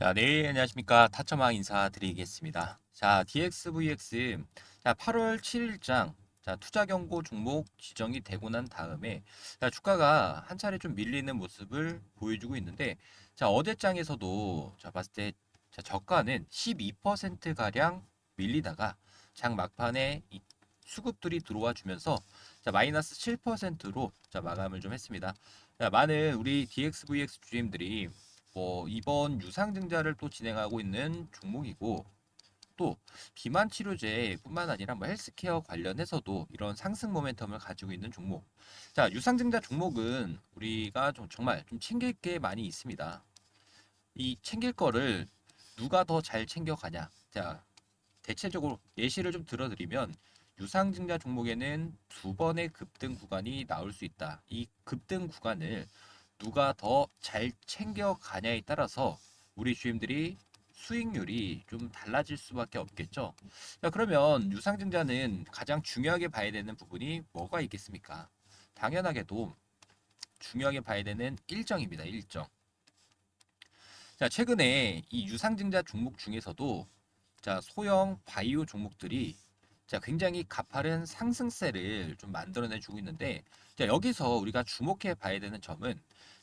자, 네, 안녕하십니까. 타처망 인사드리겠습니다. 자, DXVX. 자, 8월 7일장. 자, 투자 경고 종목 지정이 되고 난 다음에 자, 주가가 한 차례 좀 밀리는 모습을 보여주고 있는데 자, 어제 장에서도 자, 봤을 때 자, 저가는 12% 가량 밀리다가 장 막판에 이 수급들이 들어와 주면서 자, 마이너스 7%로 자, 마감을 좀 했습니다. 자, 많은 우리 DXVX 주임들이 뭐 이번 유상증자를 또 진행하고 있는 종목이고 또 비만 치료제뿐만 아니라 뭐 헬스케어 관련해서도 이런 상승 모멘텀을 가지고 있는 종목. 자, 유상증자 종목은 우리가 좀 정말 좀 챙길 게 많이 있습니다. 이 챙길 거를 누가 더 잘 챙겨가냐. 자, 대체적으로 예시를 좀 들어드리면 유상증자 종목에는 두 번의 급등 구간이 나올 수 있다. 이 급등 구간을 누가 더 잘 챙겨가냐에 따라서 우리 주임들이 수익률이 좀 달라질 수밖에 없겠죠. 자, 그러면 유상증자는 가장 중요하게 봐야 되는 부분이 뭐가 있겠습니까? 당연하게도 중요하게 봐야 되는 일정입니다. 일정. 자, 최근에 이 유상증자 종목 중에서도 자, 소형 바이오 종목들이 자, 굉장히 가파른 상승세를 좀 만들어내 주고 있는데 자, 여기서 우리가 주목해 봐야 되는 점은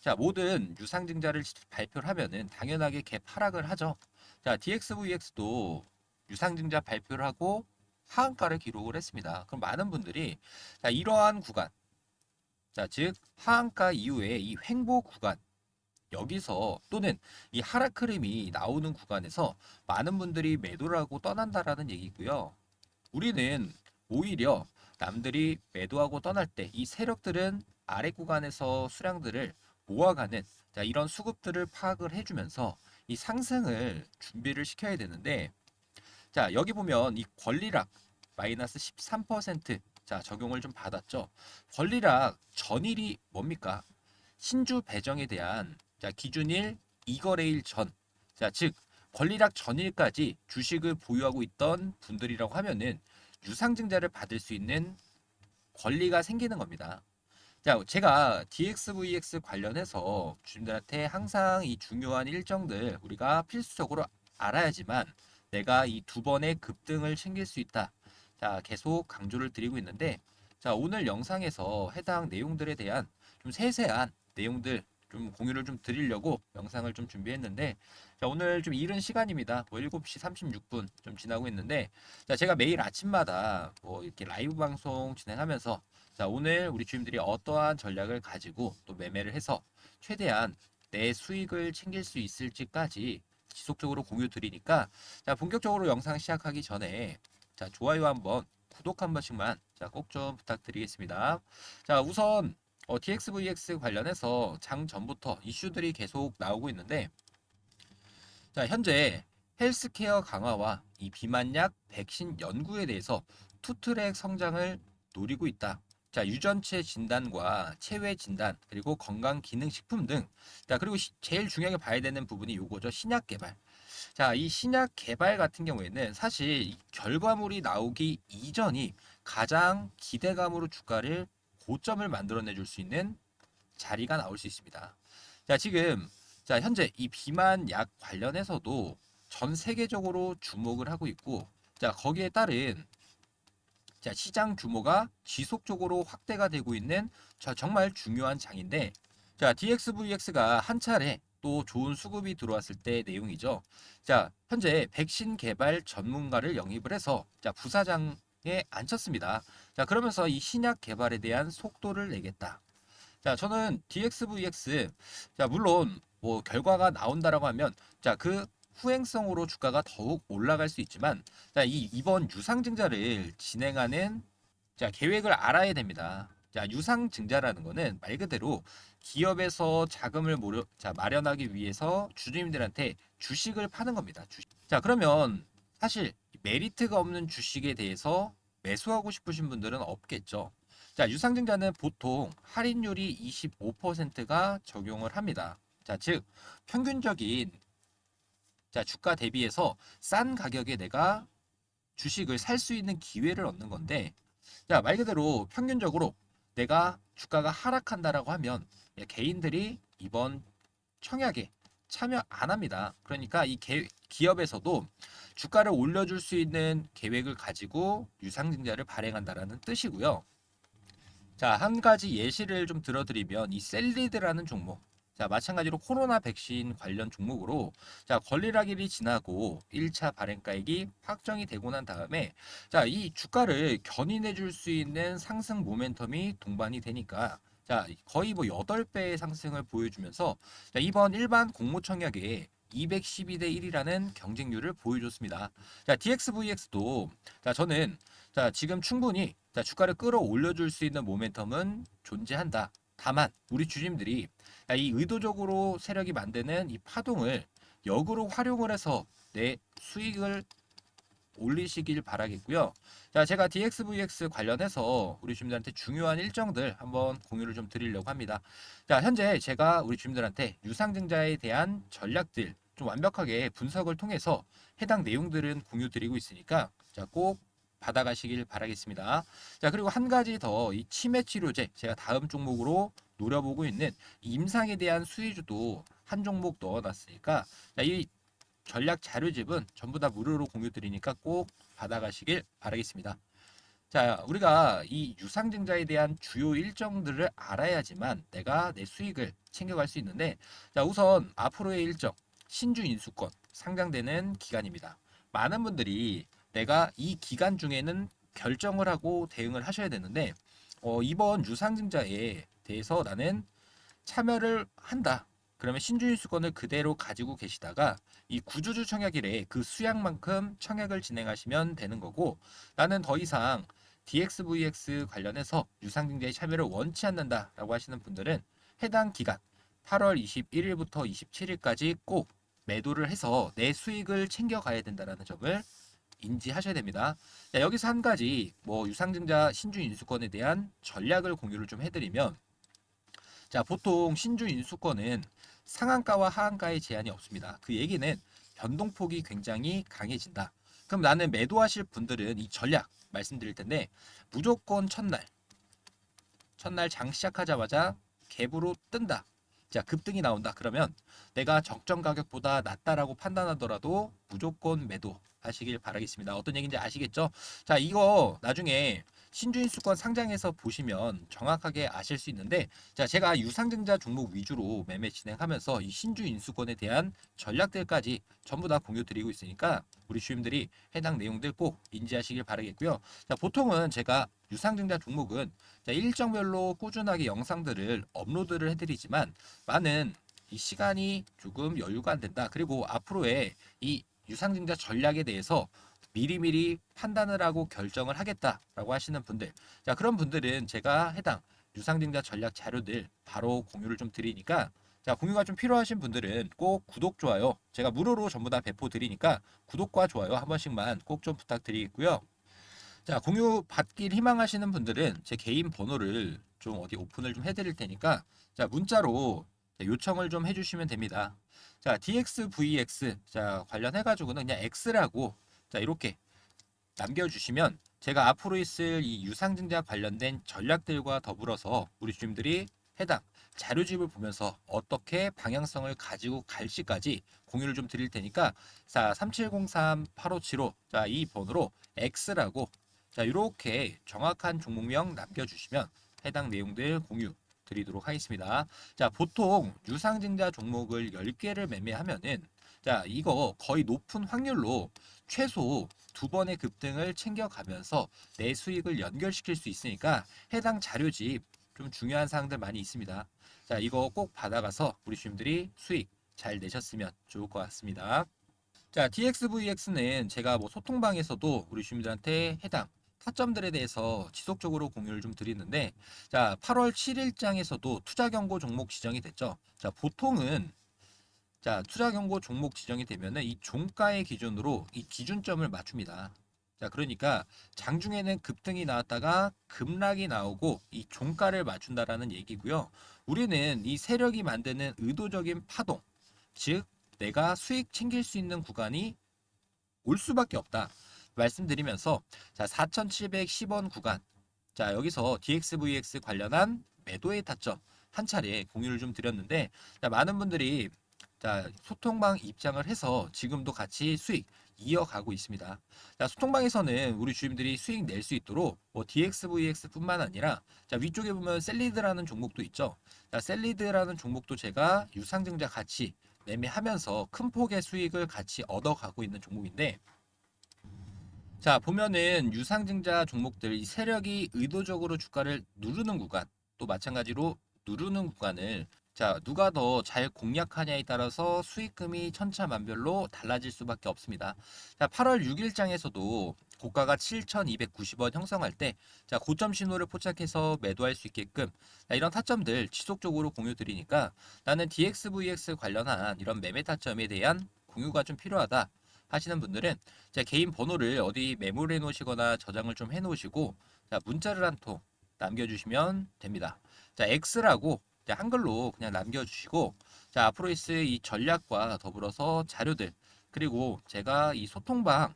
자, 모든 유상증자를 발표를 하면은 당연하게 갭 하락을 하죠. 자, DXVX도 유상증자 발표를 하고 하한가를 기록을 했습니다. 그럼 많은 분들이 자, 이러한 구간 자, 즉 하한가 이후에 이 횡보 구간 여기서 또는 이 하락 흐름이 나오는 구간에서 많은 분들이 매도를 하고 떠난다라는 얘기고요. 우리는 오히려 남들이 매도하고 떠날 때 이 세력들은 아래 구간에서 수량들을 모아가는 자, 이런 수급들을 파악을 해주면서 이 상승을 준비를 시켜야 되는데 자 여기 보면 이 권리락 마이너스 13% 자, 적용을 좀 받았죠. 권리락 전일이 뭡니까? 신주 배정에 대한 자, 기준일 2거래일 전. 자, 즉 권리락 전일까지 주식을 보유하고 있던 분들이라고 하면은 유상증자를 받을 수 있는 권리가 생기는 겁니다. 자, 제가 DXVX 관련해서 주님들한테 항상 이 중요한 일정들 우리가 필수적으로 알아야지만 내가 이 두 번의 급등을 챙길 수 있다. 자, 계속 강조를 드리고 있는데 자, 오늘 영상에서 해당 내용들에 대한 좀 세세한 내용들 좀 공유를 좀 드리려고 영상을 좀 준비했는데 자, 오늘 좀 이른 시간입니다. 뭐 7시 36분 좀 지나고 있는데 자, 제가 매일 아침마다 뭐 이렇게 라이브 방송 진행하면서 자, 오늘 우리 주임들이 어떠한 전략을 가지고 또 매매를 해서 최대한 내 수익을 챙길 수 있을지까지 지속적으로 공유 드리니까 자, 본격적으로 영상 시작하기 전에 자, 좋아요 한번 구독 한 번씩만 자, 꼭 좀 부탁드리겠습니다. 자, 우선 어, DXVX 관련해서 장 전부터 이슈들이 계속 나오고 있는데 자, 현재 헬스케어 강화와 이 비만약 백신 연구에 대해서 투트랙 성장을 노리고 있다. 자, 유전체 진단과 체외 진단, 그리고 건강 기능 식품 등. 자, 그리고 시- 제일 중요하게 봐야 되는 부분이 요거죠. 신약 개발. 자, 이 신약 개발 같은 경우에는 사실 이 결과물이 나오기 이전이 가장 기대감으로 주가를 고점을 만들어내 줄 수 있는 자리가 나올 수 있습니다. 자, 지금 자, 현재 이 비만 약 관련해서도 전 세계적으로 주목을 하고 있고 자, 거기에 따른 자, 시장 규모가 지속적으로 확대가 되고 있는 자, 정말 중요한 장인데 자, DXVX가 한 차례 또 좋은 수급이 들어왔을 때 내용이죠. 자, 현재 백신 개발 전문가를 영입을 해서 자, 부사장에 앉혔습니다. 자, 그러면서 이 신약 개발에 대한 속도를 내겠다. 자, 저는 DXVX 자, 물론 뭐 결과가 나온다라고 하면 자, 그 후행성으로 주가가 더욱 올라갈 수 있지만 자, 이 이번 유상증자를 진행하는 자, 계획을 알아야 됩니다. 자, 유상증자라는 거는 말 그대로 기업에서 자금을 모려, 자, 마련하기 위해서 주주님들한테 주식을 파는 겁니다. 주식. 자, 그러면 사실 메리트가 없는 주식에 대해서 매수하고 싶으신 분들은 없겠죠. 자, 유상증자는 보통 할인율이 25%가 적용을 합니다. 자, 즉 평균적인 자, 주가 대비해서 싼 가격에 내가 주식을 살 수 있는 기회를 얻는 건데 자, 말 그대로 평균적으로 내가 주가가 하락한다라고 하면 개인들이 이번 청약에 참여 안 합니다. 그러니까 이 개- 기업에서도 주가를 올려줄 수 있는 계획을 가지고 유상증자를 발행한다라는 뜻이고요. 자, 한 가지 예시를 좀 들어드리면 이 셀리드라는 종목. 자, 마찬가지로 코로나 백신 관련 종목으로 자, 권리락일이 지나고 1차 발행가액이 확정이 되고 난 다음에 자, 이 주가를 견인해 줄 수 있는 상승 모멘텀이 동반이 되니까 자, 거의 뭐 8배의 상승을 보여주면서 자, 이번 일반 공모청약에 212대 1이라는 경쟁률을 보여줬습니다. 자, DXVX도 자, 저는 자, 지금 충분히 자, 주가를 끌어올려 줄 수 있는 모멘텀은 존재한다. 다만 우리 주주님들이 자, 이 의도적으로 세력이 만드는 이 파동을 역으로 활용을 해서 내 수익을 올리시길 바라겠고요. 자, 제가 DXVX 관련해서 우리 주민들한테 중요한 일정들 한번 공유를 좀 드리려고 합니다. 자, 현재 제가 우리 주민들한테 유상증자에 대한 전략들 좀 완벽하게 분석을 통해서 해당 내용들은 공유 드리고 있으니까 자, 꼭 받아가시길 바라겠습니다. 자, 그리고 한 가지 더 이 치매 치료제 제가 다음 종목으로 노려보고 있는 이 임상에 대한 수혜주도 한 종목 넣어놨으니까 자, 이 전략 자료집은 전부 다 무료로 공유 드리니까 꼭 받아가시길 바라겠습니다. 자, 우리가 이 유상증자에 대한 주요 일정들을 알아야지만 내가 내 수익을 챙겨갈 수 있는데, 자, 우선 앞으로의 일정, 신주 인수권 상장되는 기간입니다. 많은 분들이 내가 이 기간 중에는 결정을 하고 대응을 하셔야 되는데, 어, 이번 유상증자에 대해서 나는 참여를 한다. 그러면 신주인수권을 그대로 가지고 계시다가 이 구주주 청약일에 그 수량만큼 청약을 진행하시면 되는 거고 나는 더 이상 DXVX 관련해서 유상증자에 참여를 원치 않는다라고 하시는 분들은 해당 기간 8월 21일부터 27일까지 꼭 매도를 해서 내 수익을 챙겨가야 된다는 점을 인지하셔야 됩니다. 자, 여기서 한 가지 뭐 유상증자 신주 인수권에 대한 전략을 공유를 좀 해드리면 자 보통 신주 인수권은 상한가와 하한가의 제한이 없습니다. 그 얘기는 변동폭이 굉장히 강해진다. 그럼 나는 매도하실 분들은 이 전략 말씀드릴 텐데 무조건 첫날 첫날 장 시작하자마자 갭으로 뜬다. 자 급등이 나온다. 그러면 내가 적정 가격보다 낮다라고 판단하더라도 무조건 매도 하시길 바라겠습니다. 어떤 얘기인지 아시겠죠? 자 이거 나중에 신주인수권 상장해서 보시면 정확하게 아실 수 있는데 자 제가 유상증자 종목 위주로 매매 진행하면서 이 신주인수권에 대한 전략들까지 전부 다 공유 드리고 있으니까 우리 주임들이 해당 내용들 꼭 인지하시길 바라겠고요. 자 보통은 제가 유상증자 종목은 자, 일정별로 꾸준하게 영상들을 업로드를 해드리지만 많은 이 시간이 조금 여유가 안 된다. 그리고 앞으로의 이 유상증자 전략에 대해서 미리미리 판단을 하고 결정을 하겠다라고 하시는 분들. 자, 그런 분들은 제가 해당 유상증자 전략 자료들 바로 공유를 좀 드리니까 자, 공유가 좀 필요하신 분들은 꼭 구독, 좋아요. 제가 무료로 전부 다 배포 드리니까 구독과 좋아요 한 번씩만 꼭 좀 부탁드리겠고요. 자, 공유 받길 희망하시는 분들은 제 개인 번호를 좀 어디 오픈을 좀 해드릴 테니까 자, 문자로 자, 요청을 좀 해주시면 됩니다. 자, DXVX 자 관련해 가지고는 그냥 X라고 자 이렇게 남겨주시면 제가 앞으로 있을 이 유상증자 관련된 전략들과 더불어서 우리 주님들이 해당 자료집을 보면서 어떻게 방향성을 가지고 갈지까지 공유를 좀 드릴 테니까 자 3703-8575 자이 번호로 X라고 자 이렇게 정확한 종목명 남겨주시면 해당 내용들 공유 드리도록 하겠습니다. 자, 보통 유상증자 종목을 10개를 매매하면은 자, 이거 거의 높은 확률로 최소 두 번의 급등을 챙겨가면서 내 수익을 연결시킬 수 있으니까 해당 자료집 좀 중요한 사항들 많이 있습니다. 자, 이거 꼭 받아가서 우리 주님들이 수익 잘 내셨으면 좋을 것 같습니다. 자, DXVX는 제가 뭐 소통방에서도 우리 주민들한테 해당 타점들에 대해서 지속적으로 공유를 좀 드리는데 자 8월 7일장에서도 투자 경고 종목 지정이 됐죠. 자 보통은 자 투자 경고 종목 지정이 되면은 이 종가의 기준으로 이 기준점을 맞춥니다. 자 그러니까 장중에는 급등이 나왔다가 급락이 나오고 이 종가를 맞춘다라는 얘기고요. 우리는 이 세력이 만드는 의도적인 파동, 즉 내가 수익 챙길 수 있는 구간이 올 수밖에 없다. 말씀드리면서 자 4,710원 구간 자 여기서 DXVX 관련한 매도의 타점 한 차례 공유를 좀 드렸는데 자, 많은 분들이 자, 소통방 입장을 해서 지금도 같이 수익 이어가고 있습니다. 자, 소통방에서는 우리 주임들이 수익 낼 수 있도록 뭐 DXVX뿐만 아니라 자, 위쪽에 보면 셀리드라는 종목도 있죠. 자, 셀리드라는 종목도 제가 유상증자 같이 매매하면서 큰 폭의 수익을 같이 얻어가고 있는 종목인데 자, 보면은 유상증자 종목들 이 세력이 의도적으로 주가를 누르는 구간 또 마찬가지로 누르는 구간을 자, 누가 더 잘 공략하냐에 따라서 수익금이 천차만별로 달라질 수밖에 없습니다. 자, 8월 6일장에서도 고가가 7,290원 형성할 때, 자, 고점 신호를 포착해서 매도할 수 있게끔 자, 이런 타점들 지속적으로 공유 드리니까 나는 DXVX 관련한 이런 매매 타점에 대한 공유가 좀 필요하다 하시는 분들은 자, 개인 번호를 어디 메모를 해 놓으시거나 저장을 좀 해 놓으시고 자, 문자를 한 통 남겨주시면 됩니다. 자, X라고 자, 한글로 그냥 남겨주시고 자 앞으로 있을 이 전략과 더불어서 자료들 그리고 제가 이 소통방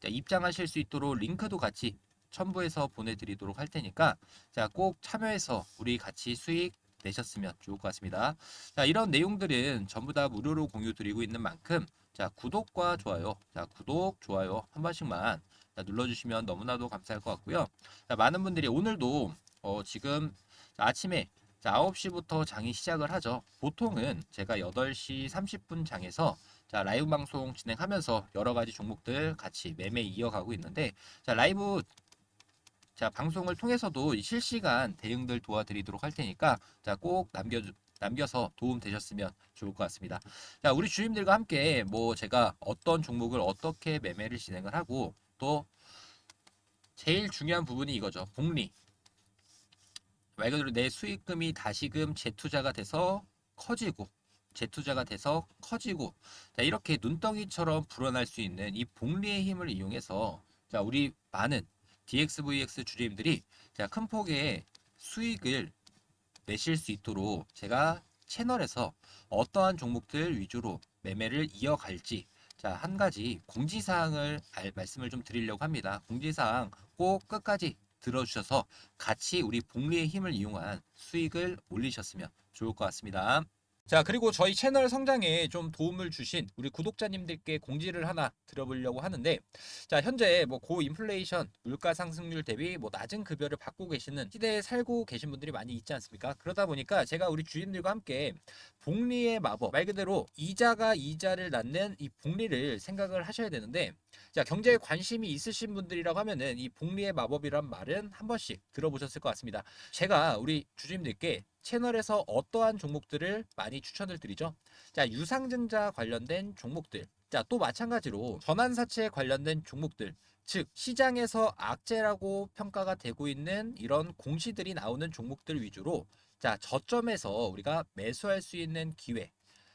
자, 입장하실 수 있도록 링크도 같이 첨부해서 보내드리도록 할 테니까 자 꼭 참여해서 우리 같이 수익 내셨으면 좋을 것 같습니다. 자 이런 내용들은 전부 다 무료로 공유 드리고 있는 만큼 자 구독과 좋아요 자 구독 좋아요 한 번씩만 자, 눌러주시면 너무나도 감사할 것 같고요. 자, 많은 분들이 오늘도 어, 지금 자, 아침에 자, 9시부터 장이 시작을 하죠. 보통은 제가 8시 30분 장에서 자, 라이브 방송 진행하면서 여러 가지 종목들 같이 매매 이어가고 있는데 자, 라이브 자, 방송을 통해서도 이 실시간 대응들 도와드리도록 할 테니까 자, 꼭 남겨 남겨서 도움 되셨으면 좋을 것 같습니다. 자, 우리 주임들과 함께 뭐 제가 어떤 종목을 어떻게 매매를 진행을 하고 또 제일 중요한 부분이 이거죠. 복리. 말 그대로 내 수익금이 다시금 재투자가 돼서 커지고 재투자가 돼서 커지고 자, 이렇게 눈덩이처럼 불어날 수 있는 이 복리의 힘을 이용해서 자, 우리 많은 DXVX 주주님들이 자, 큰 폭의 수익을 내실 수 있도록 제가 채널에서 어떠한 종목들 위주로 매매를 이어갈지 자, 한 가지 공지사항을 알- 말씀을 좀 드리려고 합니다. 공지사항 꼭 끝까지 들어주셔서 같이 우리 복리의 힘을 이용한 수익을 올리셨으면 좋을 것 같습니다. 자, 그리고 저희 채널 성장에 좀 도움을 주신 우리 구독자님들께 공지를 하나 드려보려고 하는데, 자, 현재 뭐 고인플레이션, 물가 상승률 대비 뭐 낮은 급여를 받고 계시는 시대에 살고 계신 분들이 많이 있지 않습니까? 그러다 보니까 제가 우리 주인들과 함께 복리의 마법, 말 그대로 이자가 이자를 낳는 이 복리를 생각을 하셔야 되는데, 자, 경제에 관심이 있으신 분들이라고 하면은 이 복리의 마법이란 말은 한 번씩 들어보셨을 것 같습니다. 제가 우리 주주님들께 채널에서 어떠한 종목들을 많이 추천을 드리죠. 자, 유상증자 관련된 종목들. 자, 또 마찬가지로 전환사채 관련된 종목들. 즉, 시장에서 악재라고 평가가 되고 있는 이런 공시들이 나오는 종목들 위주로 자, 저점에서 우리가 매수할 수 있는 기회.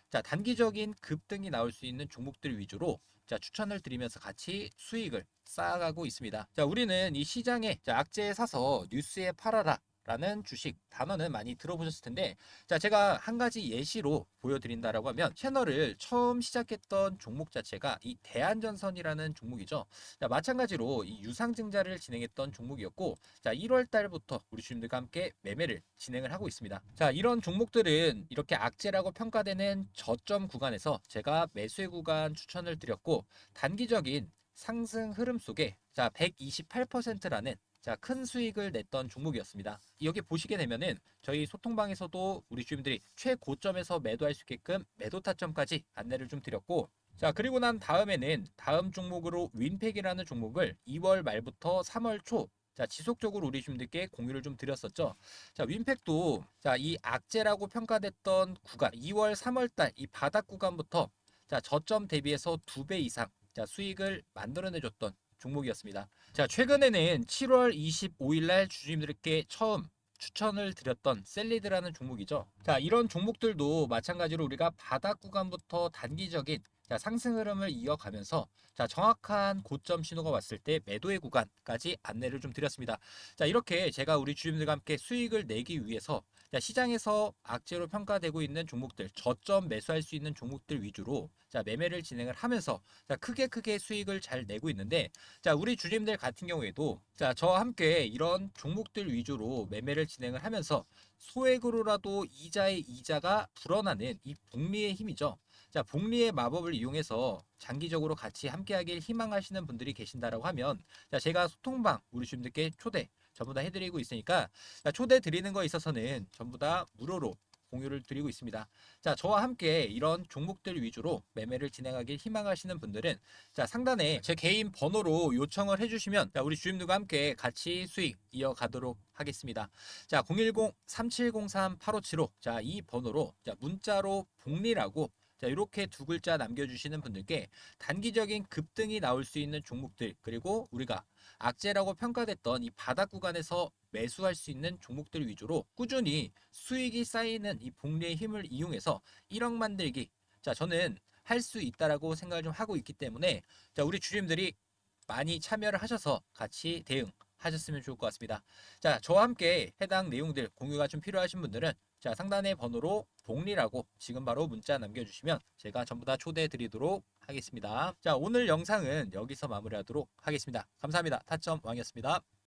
자, 단기적인 급등이 나올 수 있는 종목들 위주로 자, 추천을 드리면서 같이 수익을 쌓아가고 있습니다. 자, 우리는 이 시장에 자, 악재에 사서 뉴스에 팔아라. 라는 주식 단어는 많이 들어보셨을 텐데 자 제가 한 가지 예시로 보여드린다라고 하면 채널을 처음 시작했던 종목 자체가 이 대한전선이라는 종목이죠. 자 마찬가지로 이 유상증자를 진행했던 종목이었고 자 1월 달부터 우리 주님들과 함께 매매를 진행을 하고 있습니다. 자 이런 종목들은 이렇게 악재라고 평가되는 저점 구간에서 제가 매수의 구간 추천을 드렸고 단기적인 상승 흐름 속에 자 128%라는 자, 큰 수익을 냈던 종목이었습니다. 여기 보시게 되면은 저희 소통방에서도 우리 주민들이 최고점에서 매도할 수 있게끔 매도 타점까지 안내를 좀 드렸고 자, 그리고 난 다음에는 다음 종목으로 윈팩이라는 종목을 2월 말부터 3월 초 자, 지속적으로 우리 주민들께 공유를 좀 드렸었죠. 자, 윈팩도 자, 이 악재라고 평가됐던 구간 2월 3월 달 이 바닥 구간부터 자, 저점 대비해서 두배 이상 자, 수익을 만들어내 줬던 종목이었습니다. 자, 최근에는 7월 25일 날 주주님들께 처음 추천을 드렸던 셀리드라는 종목이죠. 자, 이런 종목들도 마찬가지로 우리가 바닥 구간부터 단기적인 자, 상승 흐름을 이어가면서 자, 정확한 고점 신호가 왔을 때 매도의 구간까지 안내를 좀 드렸습니다. 자, 이렇게 제가 우리 주주님들과 함께 수익을 내기 위해서 자, 시장에서 악재로 평가되고 있는 종목들, 저점 매수할 수 있는 종목들 위주로 자, 매매를 진행을 하면서 자, 크게 크게 수익을 잘 내고 있는데 자, 우리 주주님들 같은 경우에도 자, 저와 함께 이런 종목들 위주로 매매를 진행을 하면서 소액으로라도 이자의 이자가 불어나는 이 복리의 힘이죠. 자, 복리의 마법을 이용해서 장기적으로 같이 함께하길 희망하시는 분들이 계신다라고 하면 자, 제가 소통방 우리 주님들께 초대 전부 다 해드리고 있으니까 자, 초대 드리는 거에 있어서는 전부 다 무료로 공유를 드리고 있습니다. 자, 저와 함께 이런 종목들 위주로 매매를 진행하길 희망하시는 분들은 자, 상단에 제 개인 번호로 요청을 해주시면 자, 우리 주임들과 함께 같이 수익 이어가도록 하겠습니다. 자, 010-3703-8575 자, 이 번호로 자, 문자로 복리라고 자, 이렇게 두 글자 남겨주시는 분들께 단기적인 급등이 나올 수 있는 종목들 그리고 우리가 악재라고 평가됐던 이 바닥 구간에서 매수할 수 있는 종목들 위주로 꾸준히 수익이 쌓이는 이 복리의 힘을 이용해서 1억 만들기. 자, 저는 할 수 있다라고 생각을 좀 하고 있기 때문에 자, 우리 주임들이 많이 참여를 하셔서 같이 대응하셨으면 좋을 것 같습니다. 자, 저와 함께 해당 내용들 공유가 좀 필요하신 분들은 자, 상단의 번호로 복리라고 지금 바로 문자 남겨주시면 제가 전부 다 초대해 드리도록 하겠습니다. 자, 오늘 영상은 여기서 마무리하도록 하겠습니다. 감사합니다. 타점 왕이었습니다.